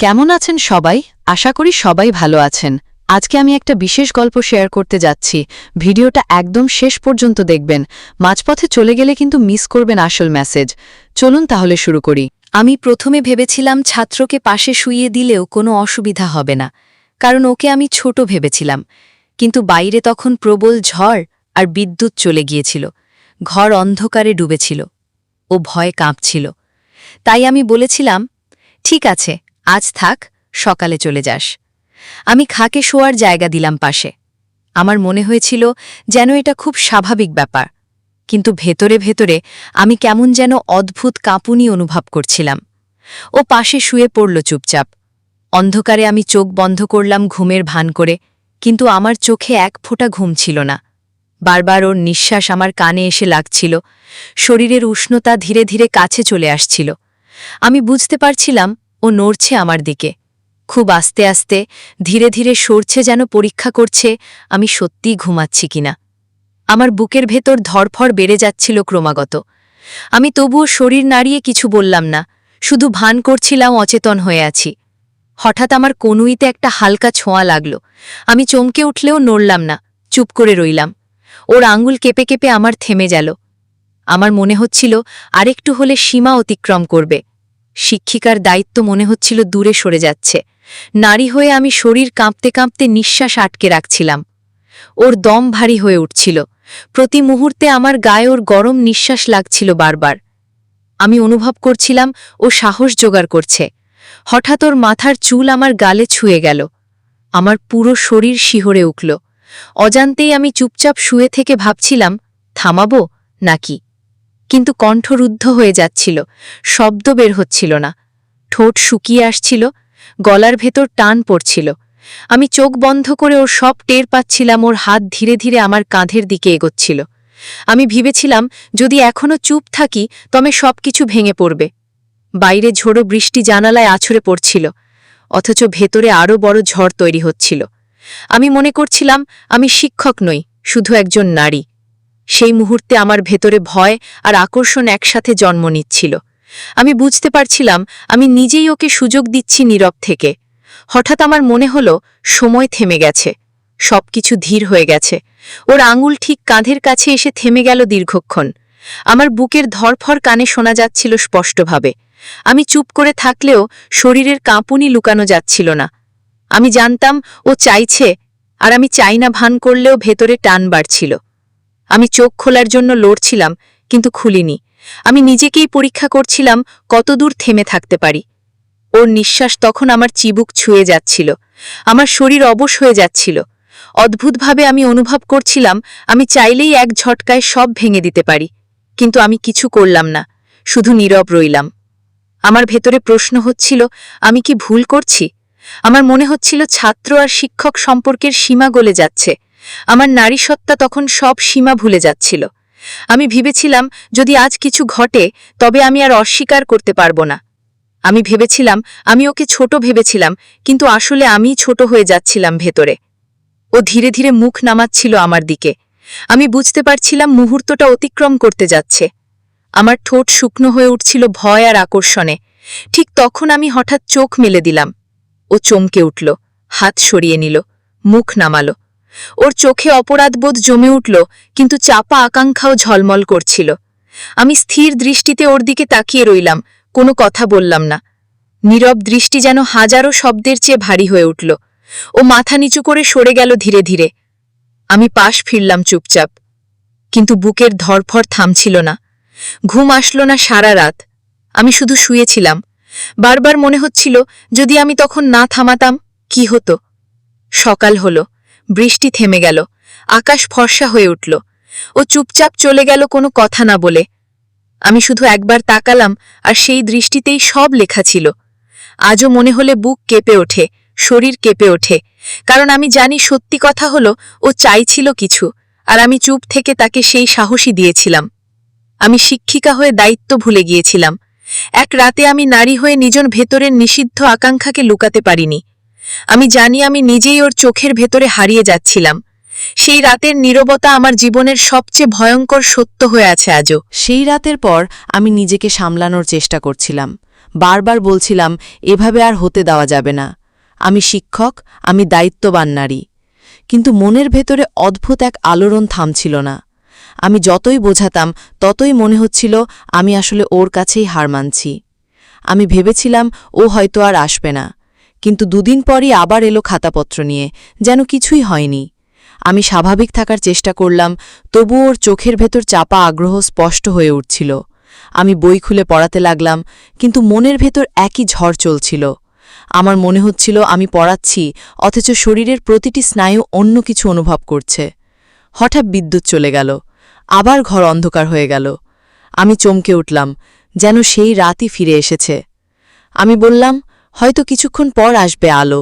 কেমন আছেন সবাই? আশা করি সবাই ভালো আছেন। আজকে আমি একটা বিশেষ গল্প শেয়ার করতে যাচ্ছি। ভিডিওটা একদম শেষ পর্যন্ত দেখবেন। মাঝপথে চলে গেলে কিন্তু মিস করবেন আসল মেসেজ। চলুন তাহলে শুরু করি। আমি প্রথমে ভেবেছিলাম ছাত্রকে পাশে শুইয়ে দিলেও কোনো অসুবিধা হবে না, কারণ ওকে আমি ছোট ভেবেছিলাম। কিন্তু বাইরে তখন প্রবল ঝড় আর বিদ্যুৎ চলে গিয়েছিল। ঘর অন্ধকারে ডুবেছিল। ও ভয়ে কাঁপছিল। তাই আমি বলেছিলাম, ঠিক আছে আজ থাক, সকালে চলে যাস। আমি খাকে শোয়ার জায়গা দিলাম পাশে। আমার মনে হয়েছিল যেন এটা খুব স্বাভাবিক ব্যাপার, কিন্তু ভেতরে ভেতরে আমি কেমন যেন অদ্ভুত কাঁপুনি অনুভব করছিলাম। ও পাশে শুয়ে পড়ল চুপচাপ। অন্ধকারে আমি চোখ বন্ধ করলাম ঘুমের ভান করে, কিন্তু আমার চোখে এক ফোঁটা ঘুম ছিল না। বারবার ওর নিঃশ্বাস আমার কানে এসে লাগছিল, শরীরের উষ্ণতা ধীরে ধীরে কাছে চলে আসছিল। আমি বুঝতে পারছিলাম ও নড়ছে আমার দিকে। খুব আস্তে আস্তে ধীরে ধীরে সরছে যেন পরীক্ষা করছে আমি সত্যিই ঘুমাচ্ছি কিনা। আমার বুকের ভেতর ধরফর বেড়ে যাচ্ছিল ক্রমাগত। আমি তবুও শরীর নাড়িয়ে কিছু বললাম না, শুধু ভান করছিলাম অচেতন হয়ে আছি। হঠাৎ আমার কনুইতে একটা হালকা ছোঁয়া লাগল। আমি চমকে উঠলেও নড়লাম না, চুপ করে রইলাম। ওর আঙুল কেঁপে কেঁপে আমার থেমে গেল। আমার মনে হচ্ছিল আরেকটু হলে সীমা অতিক্রম করবে। শিক্ষিকার দায়িত্ব মনে হচ্ছিল দূরে সরে যাচ্ছে। নারী হয়ে আমি শরীর কাঁপতে কাঁপতে নিঃশ্বাস আটকে রাখছিলাম। ওর দম ভারী হয়ে উঠছিল। প্রতি মুহূর্তে আমার গায়ে ওর গরম নিঃশ্বাস লাগছিল বারবার। আমি অনুভব করছিলাম ও সাহস জোগাড় করছে। হঠাৎ ওর মাথার চুল আমার গালে ছুঁয়ে গেল। আমার পুরো শরীর শিহরে উঠল। অজান্তেই আমি চুপচাপ শুয়ে থেকে ভাবছিলাম, থামাবো নাকি? কিন্তু কণ্ঠরুদ্ধ হয়ে যাচ্ছিল, শব্দ বের হচ্ছিল না। ঠোঁট শুকিয়ে আসছিল, গলার ভেতর টান পড়ছিল। আমি চোখ বন্ধ করে ওর সব টের পাচ্ছিলাম, ওর হাত ধীরে ধীরে আমার কাঁধের দিকে এগোচ্ছিল। আমি ভেবেছিলাম, যদি এখনও চুপ থাকি, তবে সব কিছু ভেঙে পড়বে। বাইরে ঝোড়ো বৃষ্টি জানালায় আছড়ে পড়ছিল, অথচ ভেতরে আরও বড় ঝড় তৈরি হচ্ছিল। আমি মনে করছিলাম, আমি শিক্ষক নই, শুধু একজন নারী। সেই মুহূর্তে আমার ভেতরে ভয় আর আকর্ষণ একসাথে জন্ম নিচ্ছিল। আমি বুঝতে পারছিলাম, আমি নিজেই ওকে সুযোগ দিচ্ছি নীরব থেকে। হঠাৎ আমার মনে হলো, সময় থেমে গেছে। সবকিছু ধীর হয়ে গেছে। ওর আঙুল ঠিক কাঁধের কাছে এসে থেমে গেল দীর্ঘক্ষণ। আমার বুকের ধরফর কানে শোনা যাচ্ছিল স্পষ্টভাবে। আমি চুপ করে থাকলেও শরীরের কাঁপুনি লুকানো যাচ্ছিল না। আমি জানতাম, ও চাইছে, আর আমি চাই না ভান করলেও ভেতরে টান বাড়ছিল। আমি চোখ খোলার জন্য লড়ছিলাম, কিন্তু খুলিনি। আমি নিজেকেই পরীক্ষা করছিলাম কতদূর থেমে থাকতে পারি। ওর নিঃশ্বাস তখন আমার চিবুক ছুঁয়ে যাচ্ছিল, আমার শরীর অবশ হয়ে যাচ্ছিল। অদ্ভুতভাবে আমি অনুভব করছিলাম, আমি চাইলেই এক ঝটকায় সব ভেঙে দিতে পারি, কিন্তু আমি কিছু করলাম না, শুধু নীরব রইলাম। আমার ভেতরে প্রশ্ন হচ্ছিল, আমি কি ভুল করছি? আমার মনে হচ্ছিল ছাত্র আর শিক্ষক সম্পর্কের সীমা গলে যাচ্ছে আমার নারীসত্তা তখন সব সীমা ভুলে যাচ্ছিল। আমি ভেবেছিলাম, যদি আজ কিছু ঘটে, তবে আমি আর অস্বীকার করতে পারব না। আমি ভেবেছিলাম, আমি ওকে ছোট ভেবেছিলাম, কিন্তু আসলে আমি ছোট হয়ে যাচ্ছিলাম ভেতরে। ও ধীরে ধীরে মুখ নামাচ্ছিল আমার দিকে। আমি বুঝতে পারছিলাম মুহূর্তটা অতিক্রম করতে যাচ্ছে। আমার ঠোঁট শুকনো হয়ে উঠছিল ভয় আর আকর্ষণে। ঠিক তখন আমি হঠাৎ চোখ মেলে দিলাম। ও চমকে উঠল, হাত সরিয়ে নিল, মুখ নামালো। ওর চোখে অপরাধবোধ জমে উঠল, কিন্তু চাপা আকাঙ্ক্ষাও ঝলমল করছিল। আমি স্থির দৃষ্টিতে ওর দিকে তাকিয়ে রইলাম, কোনো কথা বললাম না। নীরব দৃষ্টি যেন হাজারো শব্দের চেয়ে ভারী হয়ে উঠল। ও মাথা নিচু করে সরে গেল ধীরে ধীরে। আমি পাশ ফিরলাম চুপচাপ। কিন্তু বুকের ধরফর থামছিল না। ঘুম আসল না সারা রাত। আমি শুধু শুয়েছিলাম। বারবার মনে হচ্ছিল, যদি আমি তখন না থামাতাম, কি হতো? সকাল হলো। বৃষ্টি থেমে গেল। আকাশ ফর্সা হয়ে উঠল। ও চুপচাপ চলে গেল কোনো কথা না বলে। আমি শুধু একবার তাকালাম আর সেই দৃষ্টিতেই সব লেখা ছিল। আজও মনে হলে বুক কেঁপে ওঠে, শরীর কেঁপে ওঠে। কারণ আমি জানি সত্যি কথা হলো, ও চাইছিল কিছু, আর আমি চুপ থেকে তাকে সেই সাহসী দিয়েছিলাম। আমি শিক্ষিকা হয়ে দায়িত্ব ভুলে গিয়েছিলাম। এক রাতে আমি নারী হয়ে নিজন ভেতরের নিষিদ্ধ আকাঙ্ক্ষাকে লুকাতে পারিনি। আমি জানি আমি নিজেই ওর চোখের ভেতরে হারিয়ে যাচ্ছিলাম। সেই রাতের নীরবতা আমার জীবনের সবচেয়ে ভয়ঙ্কর সত্য হয়ে আছে আজও। সেই রাতের পর আমি নিজেকে সামলানোর চেষ্টা করছিলাম। বারবার বলছিলাম, এভাবে আর হতে দেওয়া যাবে না। আমি শিক্ষক, আমি দায়িত্ববান নারী। কিন্তু মনের ভেতরে অদ্ভুত এক আলোড়ন থামছিল না। আমি যতই বোঝাতাম, ততই মনে হচ্ছিল আমি আসলে ওর কাছেই হার মানছি। আমি ভেবেছিলাম, ও হয়তো আর আসবে না। কিন্তু দুদিন পরই আবার এলো খাতাপত্র নিয়ে, যেন কিছুই হয়নি। আমি স্বাভাবিক থাকার চেষ্টা করলাম তবু ওর চোখের ভেতর চাপা আগ্রহ স্পষ্ট হয়ে উঠছিল। আমি বই খুলে পড়াতে লাগলাম, কিন্তু মনের ভেতর একই ঝড় চলছিল। আমার মনে হচ্ছিল আমি পড়াচ্ছি, অথচ শরীরের প্রতিটি স্নায়ু অন্য কিছু অনুভব করছে। হঠাৎ বিদ্যুৎ চলে গেল, আবার ঘর অন্ধকার হয়ে গেল। আমি চমকে উঠলাম, যেন সেই রাতই ফিরে এসেছে। আমি বললাম হয়তো কিছুক্ষণ পর আসবে আলো।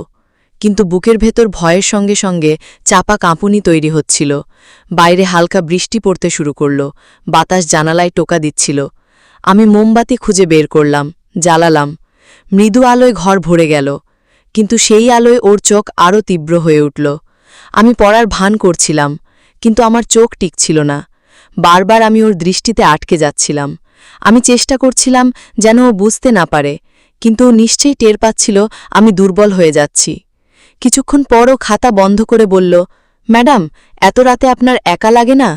কিন্তু বুকের ভেতর ভয়ের সঙ্গে সঙ্গে চাপা কাঁপুনি তৈরি হচ্ছিল। বাইরে হালকা বৃষ্টি পড়তে শুরু করল। বাতাস জানালায় টোকা দিচ্ছিল। আমি মোমবাতি খুঁজে বের করলাম, জ্বালালাম। মৃদু আলোয় ঘর ভরে গেল। কিন্তু সেই আলোয় ওর চোখ আরও তীব্র হয়ে উঠল। আমি পড়ার ভান করছিলাম, কিন্তু আমার চোখ টিকছিল না। বারবার আমি ওর দৃষ্টিতে আটকে যাচ্ছিলাম। আমি চেষ্টা করছিলাম যেন ও বুঝতে না পারে। কিন্তু ও নিশ্চয়ই টের পাচ্ছিল আমি দুর্বল হয়ে যাচ্ছি। কিছুক্ষণ পরও খাতা বন্ধ করে বলল, ম্যাডাম, এত রাতে আপনার একা লাগে না?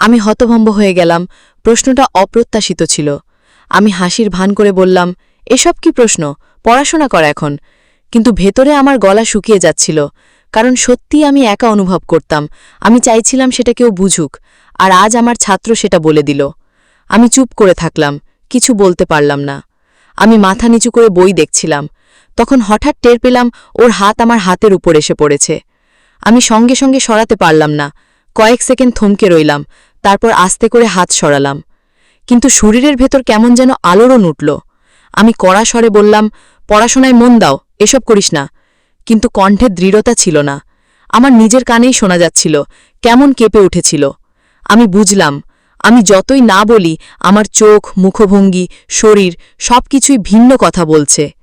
আমি হতভম্ব হয়ে গেলাম। প্রশ্নটা অপ্রত্যাশিত ছিল। আমি হাসির ভান করে বললাম, এসব কি প্রশ্ন? পড়াশোনা কর এখন। কিন্তু ভেতরে আমার গলা শুকিয়ে যাচ্ছিল, কারণ সত্যিই আমি একা অনুভব করতাম। আমি চাইছিলাম সেটা কেউ বুঝুক, আর আজ আমার ছাত্র সেটা বলে দিল। আমি চুপ করে থাকলাম, কিছু বলতে পারলাম না। আমি মাথা নিচু করে বই দেখছিলাম। তখন হঠাৎ টের পেলাম ওর হাত আমার হাতের উপর এসে পড়েছে। আমি সঙ্গে সঙ্গে সরাতে পারলাম না। কয়েক সেকেন্ড থমকে রইলাম, তারপর আস্তে করে হাত সরালাম। কিন্তু শরীরের ভেতর কেমন যেন আলোড়ন উঠল। আমি কড়া স্বরে বললাম, পড়াশোনায় মন দাও, এসব করিস না। কিন্তু কণ্ঠে দৃঢ়তা ছিল না। আমার নিজের কানেই শোনা যাচ্ছিল, কেমন কেঁপে উঠেছিল। আমি বুঝলাম আমি যতই না বলি, আমার চোখ, মুখভঙ্গি, শরীর সবকিছুই ভিন্ন কথা বলছে।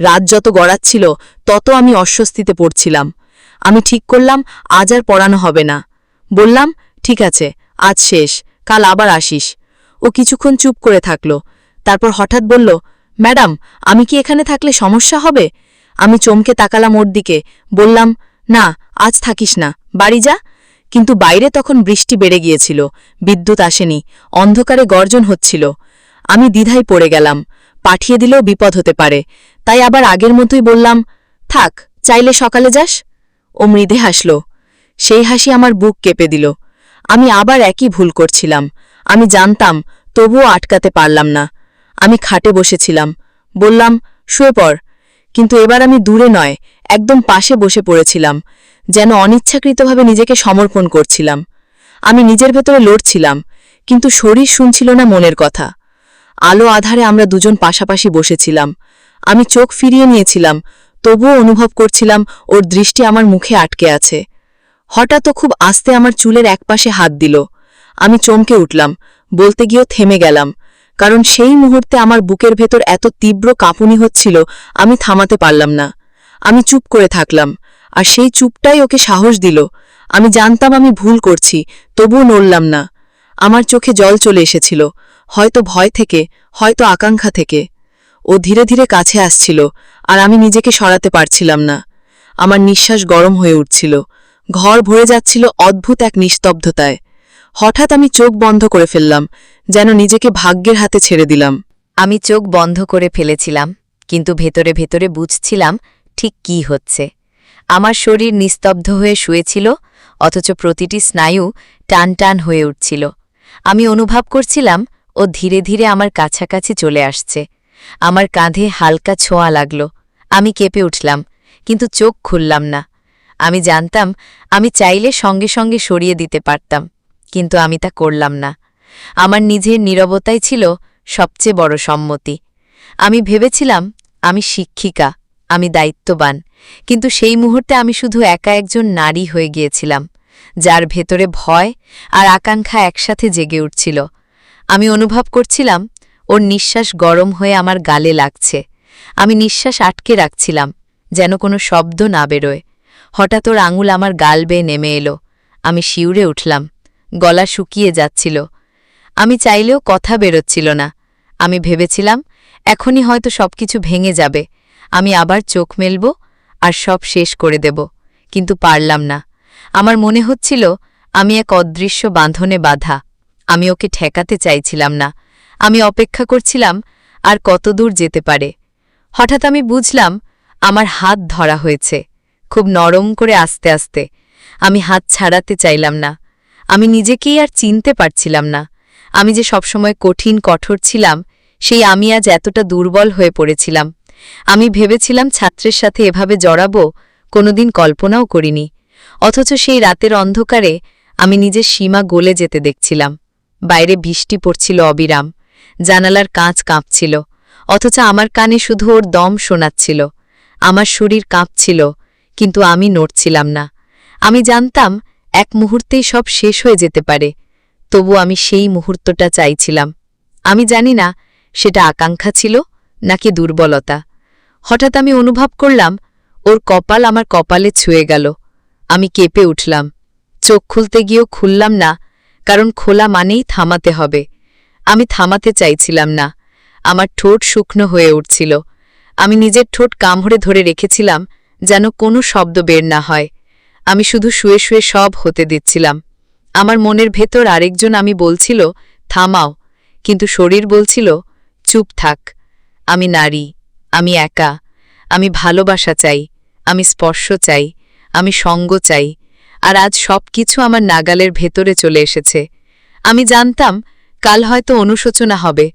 রাত যত গড়াচ্ছিল, তত আমি অস্বস্তিতে পড়ছিলাম। আমি ঠিক করলাম, আজ আর পড়ানো হবে না। বললাম, ঠিক আছে, আজ শেষ, কাল আবার আসিস। ও কিছুক্ষণ চুপ করে থাকল। তারপর হঠাৎ বলল, ম্যাডাম, আমি কি এখানে থাকলে সমস্যা হবে? আমি চমকে তাকালাম ওর দিকে, বললাম, না, আজ থাকিস না। বাড়ি যা। কিন্তু বাইরে তখন বৃষ্টি বেড়ে গিয়েছিল, বিদ্যুৎ আসেনি, অন্ধকারে গর্জন হচ্ছিল। আমি দ্বিধায় পড়ে গেলাম, পাঠিয়ে দিলেও বিপদ হতে পারে, তাই আবার আগের মতোই বললাম, থাক, চাইলে সকালে যাস? ও মৃদে হাসল। সেই হাসি আমার বুক কেঁপে দিল। আমি আবার একই ভুল করছিলাম। আমি জানতাম, তবুও আটকাতে পারলাম না। আমি খাটে বসেছিলাম। বললাম, শুয়ে পড়। কিন্তু এবার আমি দূরে নয়, একদম পাশে বসে পড়েছিলাম। যেন অনিচ্ছাকৃতভাবে নিজেকে সমর্পণ করছিলাম। আমি নিজের ভেতরে লড়ছিলাম, কিন্তু শরীর শুনছিল না মনের কথা। আলো আধারে আমরা দুজন পাশাপাশি বসেছিলাম। আমি চোখ ফিরিয়ে নিয়েছিলাম, তবুও অনুভব করছিলাম ওর দৃষ্টি আমার মুখে আটকে আছে। হঠাৎ খুব আস্তে আমার চুলের একপাশে হাত দিল। আমি চমকে উঠলাম, বলতে গিয়েও থেমে গেলাম, কারণ সেই মুহূর্তে আমার বুকের ভেতর এত তীব্র কাঁপুনি হচ্ছিল, আমি থামাতে পারলাম না। আমি চুপ করে থাকলাম আর সেই চুপটাই ওকে সাহস দিল। আমি জানতাম আমি ভুল করছি, তবুও নড়লাম না। আমার চোখে জল চলে এসেছিল, হয়তো ভয় থেকে, হয়তো আকাঙ্ক্ষা থেকে। ও ধীরে ধীরে কাছে আসছিল, আর আমি নিজেকে সরাতে পারছিলাম না। আমার নিঃশ্বাস গরম হয়ে উঠছিল। ঘর ভরে যাচ্ছিল অদ্ভুত এক নিস্তব্ধতায়। হঠাৎ আমি চোখ বন্ধ করে ফেললাম, যেন নিজেকে ভাগ্যের হাতে ছেড়ে দিলাম। আমি চোখ বন্ধ করে ফেলেছিলাম, কিন্তু ভেতরে ভেতরে বুঝছিলাম, ঠিক কি হচ্ছে। আমার শরীর নিস্তব্ধ হয়ে শুয়েছিল, অথচ প্রতিটি স্নায়ু টান টান হয়ে উঠছিল। আমি অনুভব করছিলাম, ও ধীরে ধীরে আমার কাছাকাছি চলে আসছে। আমার কাঁধে হালকা ছোঁয়া লাগল। আমি কেঁপে উঠলাম, কিন্তু চোখ খুললাম না। আমি জানতাম, আমি চাইলে সঙ্গে সঙ্গে সরিয়ে দিতে পারতাম, কিন্তু আমি তা করলাম না। আমার নিজের নীরবতাই ছিল সবচেয়ে বড় সম্মতি। আমি ভেবেছিলাম, আমি শিক্ষিকা, আমি দায়িত্ববান কিন্তু সেই মুহূর্তে আমি শুধু একা একজন নারী হয়ে গিয়েছিলাম, যার ভেতরে ভয় আর আকাঙ্ক্ষা একসাথে জেগে উঠছিল। আমি অনুভব করছিলাম, ওর নিঃশ্বাস গরম হয়ে আমার গালে লাগছে। আমি নিঃশ্বাস আটকে রাখছিলাম, যেন কোনো শব্দ না বেরোয়। হঠাৎ ওর আঙুল আমার গাল বেয়ে নেমে এলো। আমি শিউরে উঠলাম, গলা শুকিয়ে যাচ্ছিল। আমি চাইলেও কথা বেরোচ্ছিল না। আমি ভেবেছিলাম, এখনই হয়তো সবকিছু ভেঙে যাবে। আমি আবার চোখ মেলব আর সব শেষ করে দেব। কিন্তু পারলাম না। আমার মনে হচ্ছিল, আমি এক অদৃশ্য বাঁধনে বাধা। আমি ওকে ঠেকাতে চাইছিলাম না। আমি অপেক্ষা করছিলাম, আর কতদূর যেতে পারে। হঠাৎ আমি বুঝলাম, আমার হাত ধরা হয়েছে। খুব নরম করে আস্তে আস্তে। আমি হাত ছাড়াতে চাইলাম না। আমি নিজেকেই আর চিনতে পারছিলাম না। আমি যে সবসময় কঠিন, কঠোর ছিলাম, সেই আমি আজ এতটা দুর্বল হয়ে পড়েছিলাম। আমি ভেবেছিলাম ছাত্রের সাথে এভাবে জড়াবো, কোনোদিন কল্পনাও করিনি। অথচ সেই রাতের অন্ধকারে আমি নিজের সীমা গলে যেতে দেখছিলাম। বাইরে বৃষ্টি পড়ছিল অবিরাম, জানালার কাঁচ কাঁপছিল, অথচ আমার কানে শুধু ওর দম শোনাচ্ছিল। আমার শরীর কাঁপছিল, কিন্তু আমি নড়ছিলাম না। আমি জানতাম এক মুহূর্তেই সব শেষ হয়ে যেতে পারে, তবু আমি সেই মুহূর্তটা চাইছিলাম। আমি জানি না সেটা আকাঙ্ক্ষা ছিল নাকি দুর্বলতা। হঠাৎ আমি অনুভব করলাম, ওর কপাল আমার কপালে ছুঁয়ে গেল। আমি কেঁপে উঠলাম। চোখ খুলতে গিয়েও খুললাম না, কারণ খোলা মানেই থামাতে হবে। আমি থামাতে চাইছিলাম না। আমার ঠোঁট শুকনো হয়ে উঠছিল। আমি নিজের ঠোঁট কামড়ে ধরে রেখেছিলাম, যেন কোনো শব্দ বের না হয়। আমি শুধু শুয়ে শুয়ে সব হতে দিচ্ছিলাম। আমার মনের ভেতর আরেকজন আমি বলছিল, থামাও। কিন্তু শরীর বলছিল, চুপ থাক। আমি নারী। আমি একা। আমি ভালোবাসা চাই। আমি স্পর্শ চাই। আমি সঙ্গ চাই। আর আজ সব কিছু আমার নাগালের ভেতরে চলে এসেছে। আমি জানতাম কাল হয়তো অনুশোচনা হবে,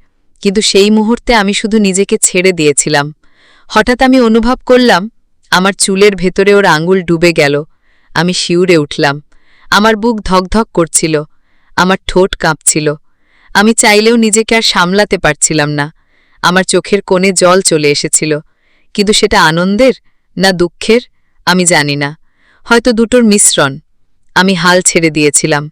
কিন্তু সেই মুহূর্তে আমি শুধু নিজেকে ছেড়ে দিয়েছিলাম। হঠাৎ আমি অনুভব করলাম, আমার চুলের ভেতরে ওর আঙুল ডুবে গেল। আমি শিউরে উঠলাম। আমার বুক ধকধক করছিল। আমার ঠোঁট কাঁপছিল। আমি চাইলেও নিজেকে আর সামলাতে পারছিলাম না। আমার চোখের কোণে জল চলে এসেছিল। কিন্তু সেটা আনন্দের না দুঃখের, আমি জানি না। হয়তো দুটোর মিশ্রণ। আমি হাল ছেড়ে দিয়েছিলাম।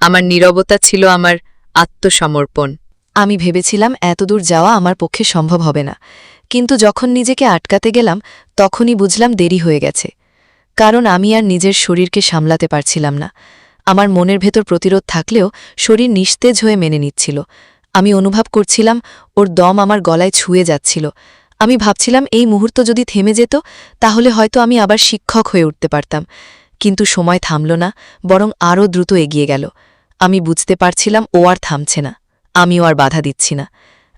আমার নীরবতা ছিল আমার আত্মসমর্পণ। আমি ভেবেছিলাম, এতদূর যাওয়া আমার পক্ষে সম্ভব হবে না। কিন্তু যখন নিজেকে আটকাতে গেলাম, তখনই বুঝলাম দেরি হয়ে গেছে। কারণ আমি আর নিজের শরীরকে সামলাতে পারছিলাম না। আমার মনের ভেতর প্রতিরোধ থাকলেও শরীর নিস্তেজ হয়ে মেনে নিচ্ছিল। আমি অনুভব করছিলাম, ওর দম আমার গলায় ছুঁয়ে যাচ্ছিল। আমি ভাবছিলাম, এই মুহূর্ত যদি থেমে যেত, তাহলে হয়তো আমি আবার শিক্ষক হয়ে উঠতে পারতাম। কিন্তু সময় থামল না, বরং আরও দ্রুত এগিয়ে গেল। আমি বুঝতে পারছিলাম, ও আর থামছে না। আমিও আর বাধা দিচ্ছি না।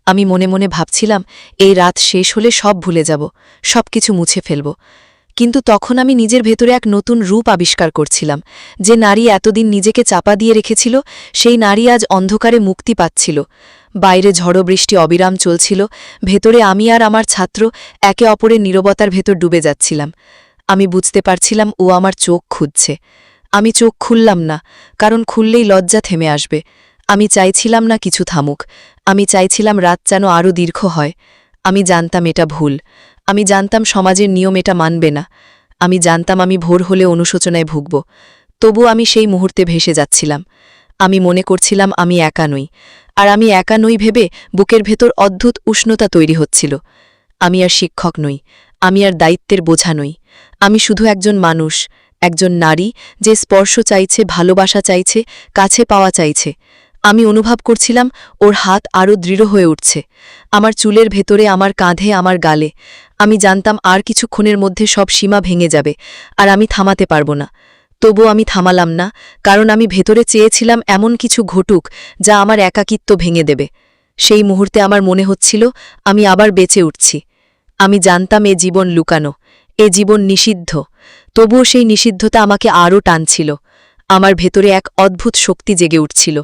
আমি মনে মনে ভাবছিলাম, এই রাত শেষ হলে সব ভুলে যাব সব কিছু মুছে ফেলব। কিন্তু তখন আমি নিজের ভেতরে এক নতুন রূপ আবিষ্কার করছিলাম। যে নারী এতদিন নিজেকে চাপা দিয়ে রেখেছিল, সেই নারী আজ অন্ধকারে মুক্তি পাচ্ছিল। বাইরে ঝড়ো বৃষ্টি অবিরাম চলছিল, ভেতরে আমি আর আমার ছাত্র একে অপরের নীরবতার ভেতর ডুবে যাচ্ছিলাম। আমি বুঝতে পারছিলাম ও আমার চোখ খুঁজছে। আমি চোখ খুললাম না, কারণ খুললেই লজ্জা থেমে আসবে। আমি চাইছিলাম না কিছু থামুক। আমি চাইছিলাম রাত যেন আরও দীর্ঘ হয়। আমি জানতাম এটা ভুল। আমি জানতাম সমাজের নিয়ম এটা মানবে না। আমি জানতাম আমি ভোর হলে অনুশোচনায় ভুগব। তবু আমি সেই মুহূর্তে ভেসে যাচ্ছিলাম। আমি মনে করছিলাম আমি একা নই। আর আমি একা নই ভেবে বুকের ভেতর অদ্ভুত উষ্ণতা তৈরি হচ্ছিল। আমি আর শিক্ষক নই। আমি আর দায়িত্বের বোঝা নই। আমি শুধু একজন মানুষ, একজন নারী যে স্পর্শ চাইছে, ভালোবাসা চাইছে, কাছে পাওয়া চাইছে। আমি অনুভব করছিলাম ওর হাত আরও দৃঢ় হয়ে উঠছে। আমার চুলের ভেতরে, আমার কাঁধে, আমার গালে। আমি জানতাম আর কিছুক্ষণের মধ্যে সব সীমা ভেঙে যাবে, আর আমি থামাতে পারব না। তবু আমি থামালাম না, কারণ আমি ভেতরে চেয়েছিলাম এমন কিছু ঘটুক যা আমার একাকিত্ব ভেঙে দেবে। সেই মুহূর্তে আমার মনে হচ্ছিল, আমি আবার বেঁচে উঠছি। আমি জানতাম এ জীবন লুকানো, এ জীবন নিষিদ্ধ। তবুও সেই নিষিদ্ধতা আমাকে আরও টানছিল। আমার ভেতরে এক অদ্ভুত শক্তি জেগে উঠছিল।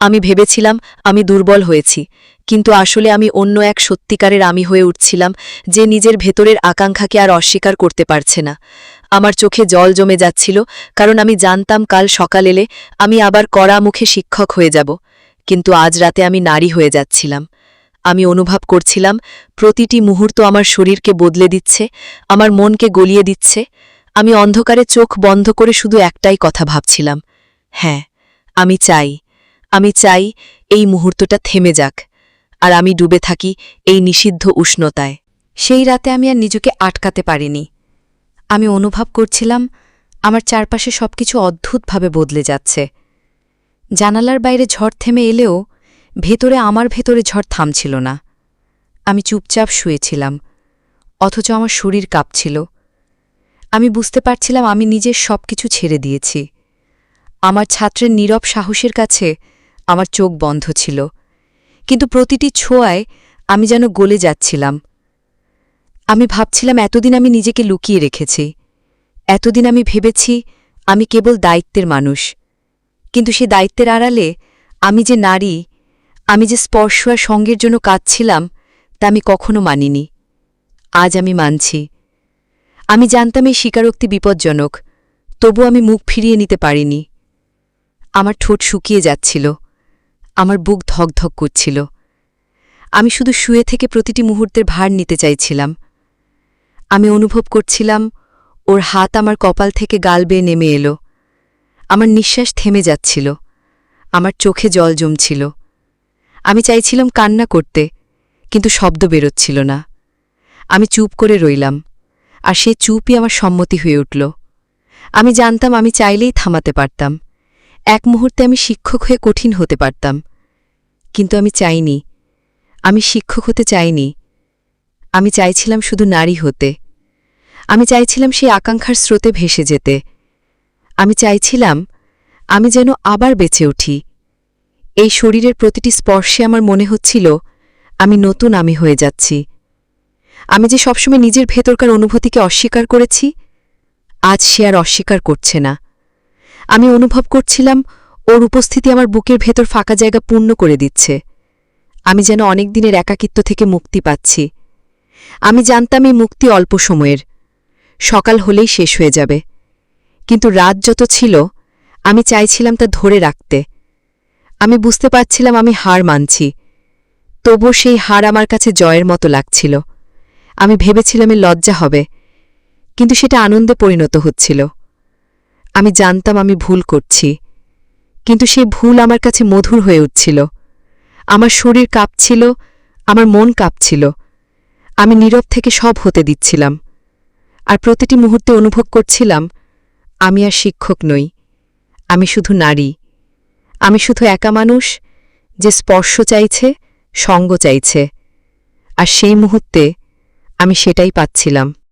আমি ভেবেছিলাম, আমি দুর্বল হয়েছি। কিন্তু আসলে আমি অন্য এক সত্যিকারের আমি হয়ে উঠছিলাম যে নিজের ভেতরের আকাঙ্ক্ষাকে আর অস্বীকার করতে পারছে না। আমার চোখে জল জমে যাচ্ছিল, কারণ আমি জানতাম কাল সকাল এলে আমি আবার কড়া মুখে শিক্ষক হয়ে যাব, কিন্তু আজ রাতে আমি নারী হয়ে যাচ্ছিলাম। আমি অনুভব করছিলাম, প্রতিটি মুহূর্ত আমার শরীরকে বদলে দিচ্ছে, আমার মনকে গলিয়ে দিচ্ছে। আমি অন্ধকারে চোখ বন্ধ করে শুধু একটাই কথা ভাবছিলাম হ্যাঁ আমি চাই আমি চাই এই মুহূর্তটা থেমে যাক। আর আমি ডুবে থাকি এই নিষিদ্ধ উষ্ণতায়। সেই রাতে আমি আর নিজেকে আটকাতে পারিনি। আমি অনুভব করছিলাম, আমার চারপাশে সবকিছু অদ্ভুতভাবে বদলে যাচ্ছে। জানালার বাইরে ঝড় থেমে এলেও ভেতরে আমার ভেতরে ঝড় থামছিল না। আমি চুপচাপ শুয়েছিলাম, অথচ আমার শরীর কাঁপছিল। আমি বুঝতে পারছিলাম আমি নিজের সব কিছু ছেড়ে দিয়েছি। আমার ছাত্রের নীরব সাহসের কাছে আমার চোখ বন্ধ ছিল। কিন্তু প্রতিটি ছোঁয়ায় আমি যেন গলে যাচ্ছিলাম। আমি ভাবছিলাম এতদিন আমি নিজেকে লুকিয়ে রেখেছি। এতদিন আমি ভেবেছি আমি কেবল দায়িত্বের মানুষ। কিন্তু সে দায়িত্বের আড়ালে আমি যে নারী, আমি যে স্পর্শ আর সঙ্গের জন্য কাঁদছিলাম, তা আমি কখনো মানিনি। আজ আমি মানছি। আমি জানতাম এই স্বীকারোক্তি বিপজ্জনক তবু আমি মুখ ফিরিয়ে নিতে পারিনি। আমার ঠোঁট শুকিয়ে যাচ্ছিল। আমার বুক ধকধক করছিল। আমি শুধু শুয়ে থেকে প্রতিটি মুহূর্তের ভার নিতে চাইছিলাম। আমি অনুভব করছিলাম, ওর হাত আমার কপাল থেকে গাল বেয়ে নেমে এলো। আমার নিঃশ্বাস থেমে যাচ্ছিল। আমার চোখে জল জমছিল। আমি চাইছিলাম কান্না করতে, কিন্তু শব্দ বেরোচ্ছিল না। আমি চুপ করে রইলাম, আর সে চুপই আমার সম্মতি হয়ে উঠল। আমি জানতাম আমি চাইলেই থামাতে পারতাম। এক মুহূর্তে আমি শিক্ষক হয়ে কঠিন হতে পারতাম। কিন্তু আমি চাইনি। আমি শিক্ষক হতে চাইনি। আমি চাইছিলাম শুধু নারী হতে। আমি চাইছিলাম সেই আকাঙ্ক্ষার স্রোতে ভেসে যেতে। আমি চাইছিলাম আমি যেন আবার বেঁচে উঠি। এই শরীরের প্রতিটি স্পর্শে আমার মনে হচ্ছিল, আমি নতুন আমি হয়ে যাচ্ছি। আমি যে সবসময় নিজের ভেতরকার অনুভূতিকে অস্বীকার করেছি, আজ সে আর অস্বীকার করছে না। আমি অনুভব করছিলাম ওর উপস্থিতি আমার বুকের ভেতর ফাঁকা জায়গা পূর্ণ করে দিচ্ছে। আমি যেন অনেক দিনের একাকিত্ব থেকে মুক্তি পাচ্ছি। আমি জানতাম এই মুক্তি অল্প সময়ের। সকাল হলেই শেষ হয়ে যাবে। কিন্তু রাত যত ছিল, আমি চাইছিলাম তা ধরে রাখতে। আমি বুঝতে পারছিলাম আমি হার মানছি। তবু সেই হার আমার কাছে জয়ের মতো লাগছিল। আমি ভেবেছিলাম এর লজ্জা হবে, কিন্তু সেটা আনন্দে পরিণত হচ্ছিল। আমি জানতাম আমি ভুল করছি। কিন্তু সেই ভুল আমার কাছে মধুর হয়ে উঠছিল। আমার শরীর কাঁপছিল, আমার মন কাঁপছিল। আমি নীরব থেকে সব হতে দিচ্ছিলাম। আর প্রতিটি মুহূর্তে অনুভব করছিলাম, আমি আর শিক্ষক নই, আমি শুধু নারী। আমি শুধু একা মানুষ যে স্পর্শ চাইছে, সঙ্গ চাইছে। আর সেই মুহূর্তে আমি সেটাই পাচ্ছিলাম।